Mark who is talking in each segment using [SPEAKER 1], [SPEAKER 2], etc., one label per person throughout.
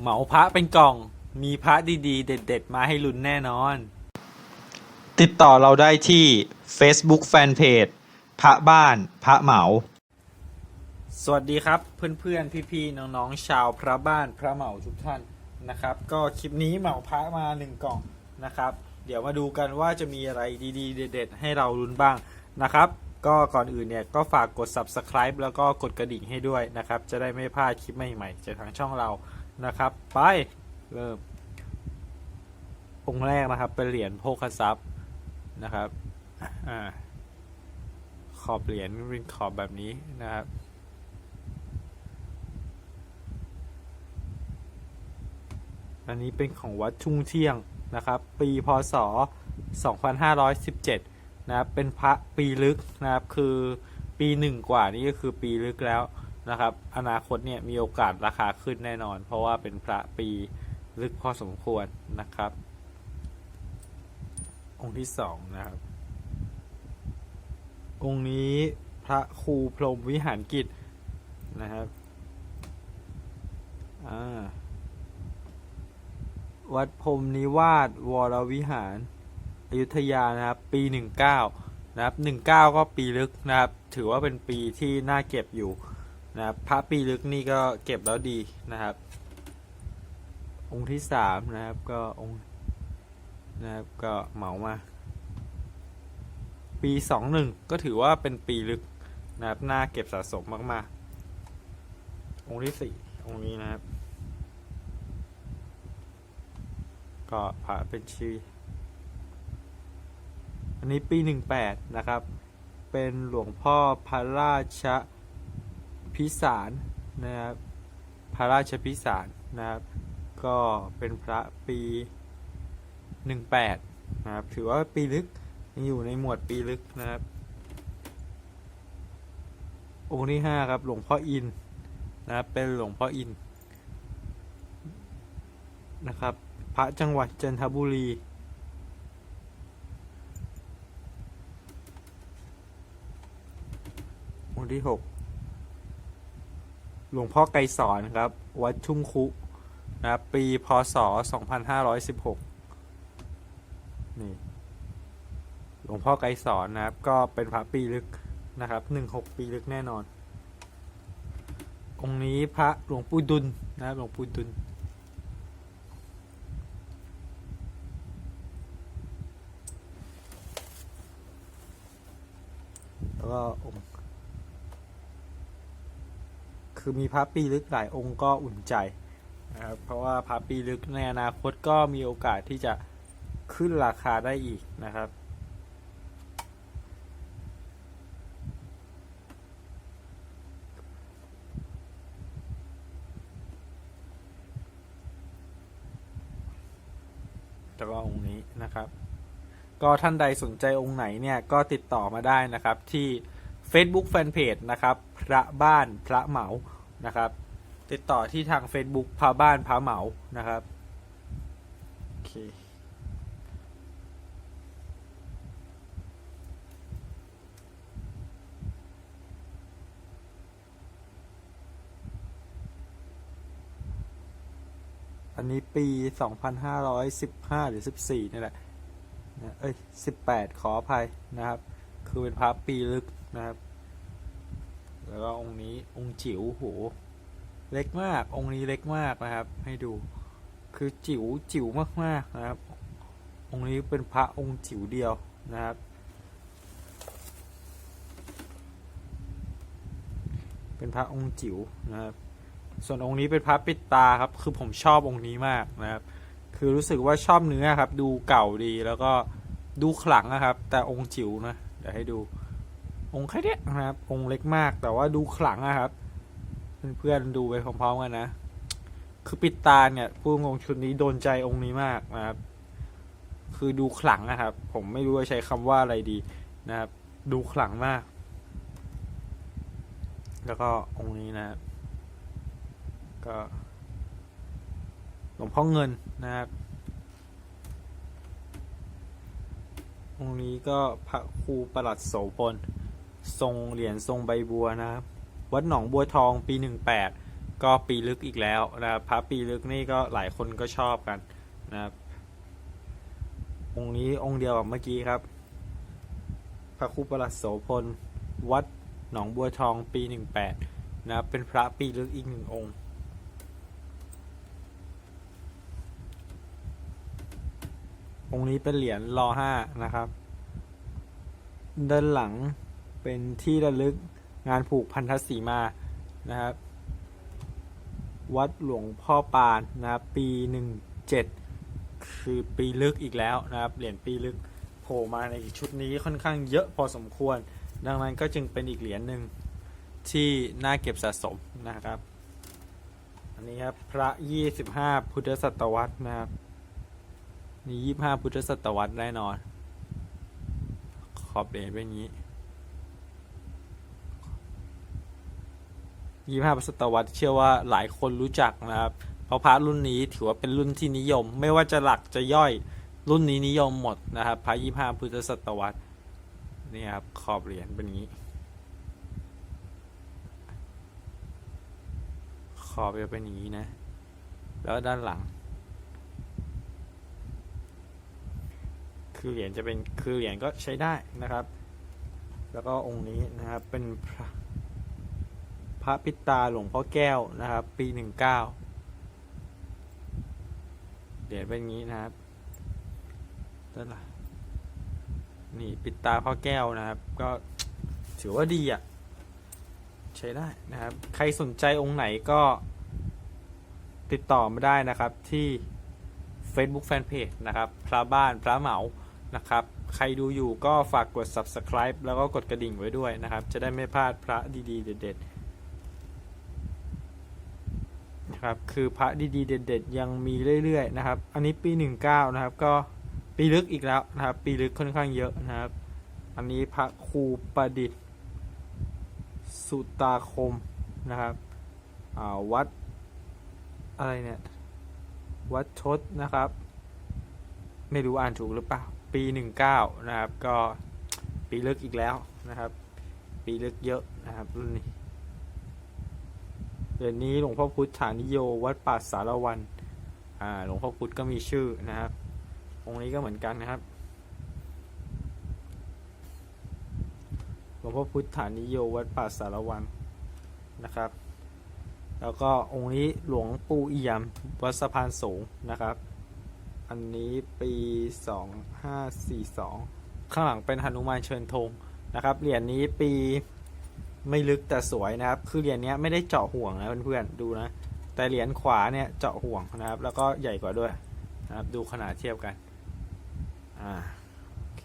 [SPEAKER 1] เหมาพระเป็นกล่อง มีพระดีๆ เด็ด ๆ มาให้ลุ้นแน่นอน ติดต่อเราได้ที่ Facebook Fanpage พระบ้านพระเหมา สวัสดีครับเพื่อนๆ พี่ๆ น้องๆ ชาวพระบ้านพระเหมาทุกท่านนะครับ ก็คลิปนี้เหมาพระมาหนึ่งกล่องนะครับ เดี๋ยวมาดูกันว่าจะมีอะไรดีๆ เด็ด ๆ ให้เราลุ้นบ้างนะครับก็ก่อนอื่นเนี่ยก็ฝากกด subscribe แล้วก็กดกระดิ่งให้ด้วยนะครับ จะได้ไม่พลาดคลิปใหม่ๆจากทางช่องเรา นะครับ ไป เริ่ม องค์แรกนะครับ เป็นเหรียญโภคทรัพย์นะครับอ่าขอบเหรียญเป็นขอบแบบนี้นะครับอันนี้เป็นของวัดทุ่งเที่ยงนะครับ ปีพศ 2517 นะครับ เป็นพระปีลึกนะครับ คือปีหนึ่งกว่านี่ก็คือปีลึกแล้ว นะครับ อนาคตเนี่ยมีโอกาสราคาขึ้นแน่นอน เพราะว่าเป็นพระปีลึกพอสมควรนะครับ องค์ที่สองนะครับ องค์นี้พระครูพรมวิหารกิจนะครับวัดพรมนิวาสวรวิหารอยุธยานะครับ ปี 19 นะครับ 19 ก็ปีลึกนะครับ ถือว่าเป็นปีที่น่าเก็บอยู่ นะครับพระปีลึกนี่ก็เก็บแล้วดีนะครับ องค์ที่สามนะครับก็องค์นะครับก็เหมามา ปี21ก็ถือว่าเป็นปีลึกนะครับน่าเก็บสะสมมากๆ องค์ที่สี่องค์นี้นะครับ ก็พระเป็นชื่ออันนี้ปีหนึ่งแปดนะครับ เป็นหลวงพ่อพระราช พิสารนะครับพระราชพิสารนะครับ ก็เป็นพระปีหนึ่งแปดนะครับ ถือว่าปีลึกยังอยู่ในหมวดปีลึกนะครับ องค์ที่ห้าครับ หลวงพ่ออินนะครับ เป็นหลวงพ่ออินนะครับ พระจังหวัดจันทบุรีองค์ที่หก หลวงพ่อไกรสอนครับ วัดชุ่มคุนะครับปีพศ 2516 นี่ หลวงพ่อไกรสอนนะครับ ก็เป็นพระปีลึกนะครับ 16 ปีลึกแน่นอน องค์นี้พระหลวงปู่ดุลนะครับหลวงปู่ดุลแล้วก็องค์ คือมีพระปีลึกหลายองค์ก็อุ่นใจนะครับเพราะว่าพระปีลึกในอนาคตก็มีโอกาสที่จะขึ้นราคาได้อีกนะครับแล้วก็องค์นี้นะครับ ก็ท่านใดสนใจองค์ไหนเนี่ยก็ติดต่อมาได้นะครับที่ Facebook Fanpage นะครับ พระบ้านพระเหมา นะครับ ติดต่อที่ทาง Facebook พระบ้านพระเหมานะครับโอเคอันนี้ปี 2515 หรือ 14 นี่แหละ เอ้ยสิบแปดขออภัยนะครับ คือเป็นพระปีลึกนะครับ แล้วก็องค์นี้องค์จิ๋วโหเล็กมาก องค์นี้เล็กมากนะครับ ให้ดู คือจิ๋วจิ๋วมากๆนะครับ องค์นี้เป็นพระองค์จิ๋วเดียวนะครับ เป็นพระองค์จิ๋วนะครับ ส่วนองค์นี้เป็นพระปิดตาครับ คือผมชอบองค์นี้มากนะครับ คือรู้สึกว่าชอบเนื้อครับ ดูเก่าดีแล้วก็ดูขลังนะครับ แต่องค์จิ๋วนะเดี๋ยวให้ดู องค์แค่เนี้ยนะครับ องค์เล็กมาก แต่ว่าดูขลังนะครับ เพื่อนๆดูไปพร้อมๆกันนะ คือปิดตาเนี่ยพูดงงชุดนี้โดนใจองค์นี้มากนะครับ คือดูขลังนะครับ ผมไม่รู้ว่าใช้คำว่าอะไรดีนะครับ ดูขลังมาก แล้วก็องค์นี้นะครับก็หลวงพ่อเงินนะครับองค์นี้ก็พระครูประหลัดโสพล ทรงเหรียญทรงใบบัวนะครับ วัดหนองบัวทองปี 18 ก็ปีลึกอีกแล้วนะครับพระปีลึกนี่ก็หลายคนก็ชอบกันนะครับองค์นี้องค์เดียวกับเมื่อกี้ครับ พระครูประหลัดโสพล วัดหนองบัวทองปี 18 นะครับเป็นพระปีลึกอีกหนึ่งองค์องค์นี้เป็นเหรียญรอห้านะครับ ด้านหลัง เป็นที่ระลึกงานผูกพันธสีมานะครับ วัดหลวงพ่อปานนะครับปี 17 คือปีลึกอีกแล้วนะครับเหรียญปีลึกโผล่มาในชุดนี้ค่อนข้างเยอะพอสมควร ดังนั้นก็จึงเป็นอีกเหรียญหนึ่งที่น่าเก็บสะสมนะครับ อันนี้ครับพระ 25 พุทธศตวรรษนะครับนี่25 พุทธศตวรรษแน่นอน ขอบเหรียญเป็นอย่างนี้ ยี่ห้าศตวรรษเชื่อว่าหลายคนรู้จักนะครับ เพราะพระรุ่นนี้ถือว่าเป็นรุ่นที่นิยม ไม่ว่าจะหลักจะย่อยรุ่นนี้นิยมหมดนะครับพระยี่ห้าพุทธศตวรรษนี่ครับขอบเหรียญเป็นอย่างนี้ขอบจะเป็นอย่างนี้นะ แล้วด้านหลัง คือเหรียญจะเป็นคือเหรียญก็ใช้ได้นะครับ แล้วก็องค์นี้นะครับเป็นพระ ระปิตาหลวงพ่อแก้วนะครับ ปีหนึ่งเก้าเดี๋ยวเป็นงี้นะครับนั่นแหละนี่ปิดตาพ่อแก้วนะครับ ก็ถือว่าดีอะ ใช้ได้นะครับ ใครสนใจองค์ไหนก็ติดต่อมาได้นะครับที่ Facebook Fanpage นะครับ พระบ้านพระเหมานะครับ ใครดูอยู่ก็ฝากกด subscribe แล้วก็กดกระดิ่งไว้ด้วยนะครับ จะได้ไม่พลาดพระดีๆ เด็ดๆ นะครับ คือพระดีๆ เด็ดๆ ยังมีเรื่อยๆนะครับ อันนี้ปี 19 นะครับ ก็ปีลึกอีกแล้วนะครับ ปีลึกค่อนข้างเยอะนะครับ อันนี้พระครูประดิษฐ์ สุตาคมนะครับวัดอะไรเนี่ย วัดชดนะครับ ไม่รู้อ่านถูกหรือเปล่า ปี 19 นะครับ ก็ปีลึกอีกแล้วนะครับ ปีลึกเยอะนะครับรุ่นนี้ เดือนนี้หลวงพ่อพุทธฐานิโยวัดป่าสารวันอ่าหลวงพ่อพุทธก็มีชื่อนะครับองค์นี้ก็เหมือนกันนะครับหลวงพ่อพุทธฐานิโยวัดป่าสารวันนะครับ แล้วก็องค์นี้หลวงปู่เอี่ยมวัดสะพานสูงนะครับ อันนี้ปี2542ข้างหลังเป็นหนุมานเชิญธงนะครับเหรียญนี้ปี ไม่ลึกแต่สวยนะครับ คือเหรียญนี้ไม่ได้เจาะห่วงนะเพื่อนๆดูนะ แต่เหรียญขวาเนี่ยเจาะห่วงนะครับ แล้วก็ใหญ่กว่าด้วยนะครับ ดูขนาดเทียบกัน อ่าโอเค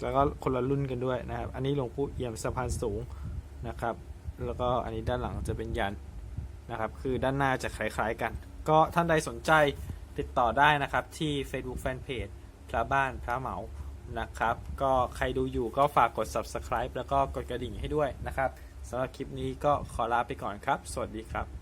[SPEAKER 1] แล้วก็คนละรุ่นกันด้วยนะครับ อันนี้หลวงปู่เอี่ยมสะพานสูงนะครับ แล้วก็อันนี้ด้านหลังจะเป็นยันนะครับ คือด้านหน้าจะคล้ายๆกัน ก็ท่านใดสนใจติดต่อได้นะครับที่ Facebook Fanpage พระบ้านพระเหมา นะครับ ก็ใครดูอยู่ก็ฝากกด subscribe แล้วก็กดกระดิ่งให้ด้วยนะครับสำหรับคลิปนี้ก็ขอลาไปก่อนครับ สวัสดีครับ